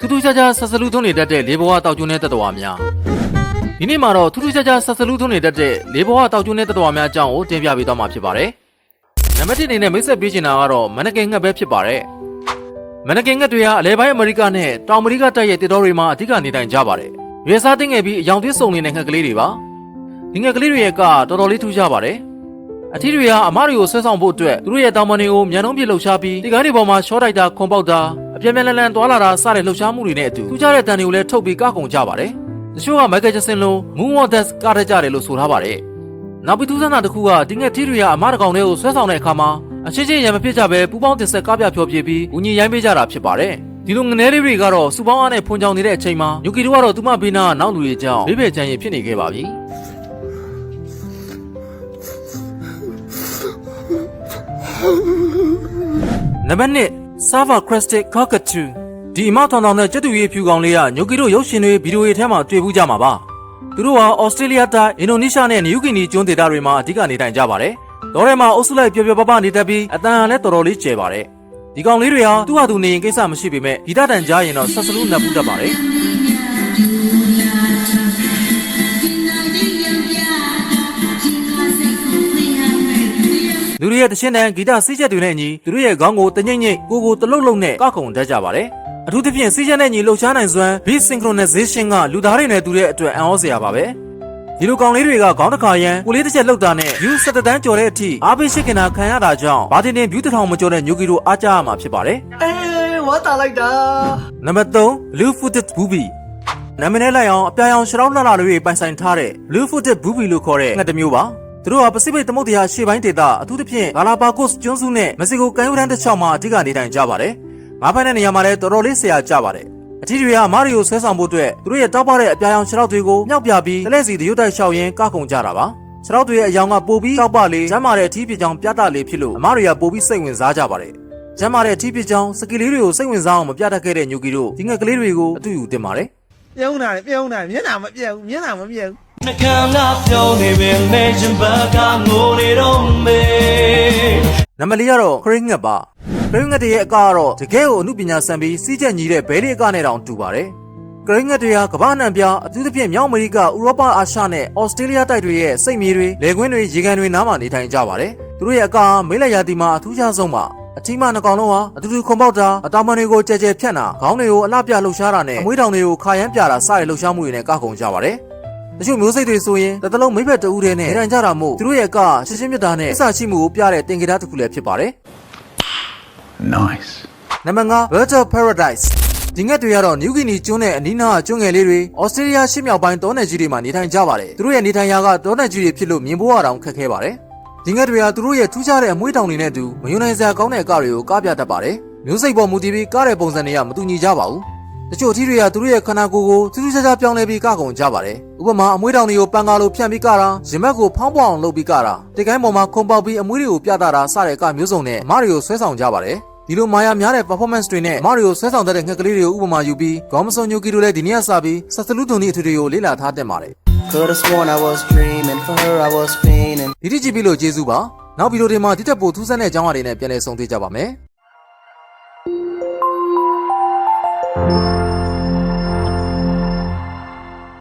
ထူးထူးခြားခြားဆက်စလူးသွင်းနေတတ်တဲ့လေဘဝတောက်ကျွန်းတဲ့တတဝါများဒီနေ့မှာတော့ထူးထူးခြားခြားဆက်စလူးသွင်းနေတတ်တဲ့လေဘဝတောက်ကျွန်းတဲ့တတဝါများအကြောင်းကိုတင်ပြပေးသွားမှာဖြစ်ပါတယ်နံပါတ်1အနေနဲ့မိတ်ဆက်ပေးချင်တာကတော့မနကင်ငှက်ပဲဖြစ်ပါတယ်မနကင်ငှက်တွေဟာအလဲပိုင်းအမေရိကနဲ့တောင်အမေရိကတိုက်ရဲ့တစ်တော်တွေမှာအဓိကနေထိုင်ကြပါတယ်ရွေးစားတင်ငယ်ပြီးအယောင်သွေးစုံနေတဲ့ငှက်ကလေးတွေပါဒီငှက်ကလေးတွေရဲ့ကတော်တော်လေးထူးခြားပါတယ်အထီးတွေကအမတွေကိုဆွဲဆောင်ဖို့အတွက်သူတို့ရဲ့တောင်ပန်တွေကိုမြန်နှုံးပြလှုပ်ရှားပြီးဒီကားတွေပေါ်မှာရှော့တိုက်တာခွန်ပေါက်တာ အပြင်းပြင်းလန်လန်သွာလာတာစတဲ့လှုပ်ရှားမှုတွေနဲ့အတူထူးခြားတဲ့တန်တွေကိုလည်းထုတ်ပြီးကကုန်ကြပါတယ်။တချို့ကမိုက်ကယ်ဂျက်ဆင်လို Moonwalk Dance ကားတတ်ကြတယ်လို့ဆိုထားပါတယ်။နောက်ပြီးထူးဆန်းတာတစ်ခုကဒီငက်ထီးတွေကအမတကောင်တွေကိုဆွဲဆောင်တဲ့အခါမှာအချင်းချင်းရံမဖြစ်ကြပဲပူပေါင်းတင်ဆက်ကားပြဖြောပြပြီးဦးညီရိုင်းပေးကြတာဖြစ်ပါတယ်။ဒီလိုငနဲလေးတွေကတော့စူပေါင်းအားနဲ့ဖွန်ကြောင်နေတဲ့အချိန်မှာယူကီတို့ကတော့သူမဘေးနာနောက်လူတွေကြောင့်ဘေးဘယ်ချမ်းရည်ဖြစ်နေခဲ့ပါပြီ။နံပါတ်1 Server Crested Cockatoo ဒီအမထောင်ထောင်တဲ့ကျက်တူရေးဖြူကောင်လေးကညိုကီတို့ရုပ်ရှင်တွေဗီဒီယိုတွေထဲမှာတွေ့ဘူးကြမှာပါသူတို့ဟာဩစတြေးလျတိုင်းအင်ဒိုနီးရှားနဲ့နယူးဂီနီကျွန်းဒေသတွေမှာအဓိကနေထိုင်ကြပါတယ်တော်ထဲမှာအုပ်စုလိုက်ပျော်ပျော်ပါးပါးနေတတ်ပြီးအတန်အားလည်းတော်တော်လေးကျယ်ပါတယ်ဒီကောင်လေးတွေဟာသူ့ဟာသူနေရင်ကိစ္စမရှိပေမဲ့ဂီတတန်ကြားရင်တော့ဆက်စလူးနှပ်ပူးတတ်ပါတယ် တွေရဲ့တရှင်းတန်ဂီတစီးချက်တွေနဲ့အညီသူတို့ရဲ့ခေါင်းကိုတညိမ့်ညိမ့်ကိုကိုတလုတ်လုံးနဲ့ကောက်ခုံတတ်ကြပါတယ်အထူးသဖြင့်စီးချက်နဲ့ညီလှုပ်ရှားနိုင်စွမ်း beat synchronization ကလူသားတွေနဲ့တူတဲ့အတွက်အံ့ဩစရာပါပဲဒီလိုကောင်လေးတွေကခေါင်းတစ်ခါရန်ကိုလေးတစ်ချက်လှုပ်တာနဲ့ view 17တန်းကျော်တဲ့အထိအားပေးရှိခင်တာခံရတာကြောင့်ဘာတင်တင် view တစ်ထောင်မကျော်တဲ့ညိုကီတို့အားကြရမှာဖြစ်ပါတယ်အေးဝါတာလိုက်တာနံပါတ်3 blue footed booby နာမည်နဲ့လိုက်အောင်အပြာရောင်ရှရောင်းလှလှလေးတွေပိုင်ဆိုင်ထားတဲ့ blue footed booby လို့ခေါ်တဲ့ငှက်တစ်မျိုးပါ သူတို့ဟာပစိဖိတ်သမုဒ္ဒရာရှေ့ပိုင်းဒေသအထူးသဖြင့်ဂါလာပါဂို့စ်ကျွန်းစုနဲ့မက္ကဆီကိုကမ်းရိုးတန်းတစ်လျှောက်မှာအဓိကနေထိုင်ကြပါတယ်။ငါးဖက်တဲ့နေရာမှာလည်းတော်တော်လေးဆရာကြပါတယ်။အထီးတွေကမာရီယိုဆွဲဆောင်ဖို့အတွက်သူတို့ရဲ့တောက်ပတဲ့အပြာရောင်ခြေထောက်တွေကိုမြောက်ပြပြီးတလဲစီတရွတ်တိုက်လျှောက်ရင်းကခုန်ကြတာပါ။ခြေထောက်တွေရဲ့အယောင်ကပိုပြီးတောက်ပလေးကျမ်းမာတဲ့အထီးပြကြောင်ပြတာလေးဖြစ်လို့အမာရီယာပိုပြီးစိတ်ဝင်စားကြပါတယ်။ကျမ်းမာတဲ့အထီးပြကြောင်စကီလေးတွေကိုစိတ်ဝင်စားအောင်မပြတတ်ခဲ့တဲ့ညူကီတို့ဒီငှက်ကလေးတွေကိုအတူယူတင်ပါတယ်။ပြုံးတာလေပြုံးတာမျက်နှာမပြတ်ဘူးမျက်နှာမပြတ်ဘူး နှကမ်းကပြောင်းနေပင်မေရှင်ဘကငိုနေတော့မေနံပါတ်၄ကတော့ခရင်းငှက်ပါခရင်းငှက်တွေရဲ့အကားကတော့တကယ်ကိုအမှုပညာဆန်ပြီးစီးချက်ညီတဲ့ဘဲလေးအကားနဲ့တောင်တူပါတယ်ခရင်းငှက်တွေဟာကမ္ဘာအနှံ့ပြားအထူးသဖြင့်မြောက်အမေရိကဥရောပအာရှနဲ့ဩစတြေးလျတိုက်တွေရဲ့စိတ်မြေတွေလေကွင်းတွေရေကန်တွေနားမှာနေထိုင်ကြပါတယ်သူတို့ရဲ့အကားမိတ်လက်ရာသီမှာအထူးခြားဆုံးပါအထီးမနှကောင်လုံးဟာအတူတူခုံပေါက်တာအတောင်ပံတွေကိုကြဲကြဲဖြတ်တာခေါင်းတွေကိုအလှပြလှုပ်ရှားတာနဲ့အမွှေးတောင်တွေကိုခါရမ်းပြတာစတဲ့လှုပ်ရှားမှုတွေနဲ့ကခုန်ကြပါတယ် တချို့မျိုးစိတ်တွေဆိုရင်တစ်သလုံးမိဘတအူးတဲ့နဲ့နေထိုင်ကြတာမို့သူတို့ရဲ့ကရှင်းရှင်းမြတ်တာနဲ့အစရှိမှုကိုပြတဲ့တင်ကြတာတစ်ခုလည်းဖြစ်ပါတယ် Nice. နံပါတ်5 Virtual Paradise ဒီငှက်တွေကတော့နယူးဂီနီကျွန်းနဲ့အနီးနားကျွန်းငယ်လေးတွေဩစတြေးလျရှေ့မြောက်ပိုင်းတောနယ်ကြီးတွေမှာနေထိုင်ကြပါတယ်သူတို့ရဲ့နေထိုင်ရာကတောနယ်ကြီးတွေဖြစ်လို့မြင်ဖို့ရအောင်ခက်ခဲပါတယ်ဒီငှက်တွေဟာသူတို့ရဲ့ထူးခြားတဲ့အမွှေးတောင်တွေနဲ့အတူမယုံနိုင်စရာကောင်းတဲ့အကတွေကိုကားပြတတ်ပါတယ်မျိုးစိတ်ပေါ်မူတည်ပြီးကားတဲ့ပုံစံတွေကမတူညီကြပါဘူး တချို့အထီးတွေကသူတို့ရဲ့ခန္ဓာကိုယ်ကိုထူးထူးခြားခြားပြောင်းလဲပြီးကကုန်ကြပါတယ်ဥပမာအမွှေးတောင်တွေကိုပန်ကာလိုဖြန့်ပြီးကတာရင်ဘတ်ကိုဖောင်းပွားအောင်လုပ်ပြီးကတာတိတ်ကိုင်းပေါ်မှာခုံပေါက်ပြီးအမွှေးတွေကိုပြတာတာစတဲ့ကမျိုးစုံနဲ့အမတွေကိုဆွဲဆောင်ကြပါတယ်ဒီလိုမာယာများတဲ့ performance တွေနဲ့မာရီယိုဆွဲဆောင်တတ်တဲ့ငှက်ကလေးတွေကိုဥပမာယူပြီးဂေါမဆွန်ညိုကီတို့လည်းဒီနေ့ကစပြီးဆက်စလူးသွန်ဒီအထွေတွေကိုလေ့လာထားတင်ပါတယ် Could have sworn I was dreaming, for her I was fiending. ဒီတိကြည့်ပြီးလို့ကျေးဇူးပါနောက်ဗီဒီယိုတွေမှာဒီတက်ပိုထူးဆန်းတဲ့အကြောင်းအရာတွေနဲ့ပြန်လည်ဆုံတွေ့ကြပါမယ်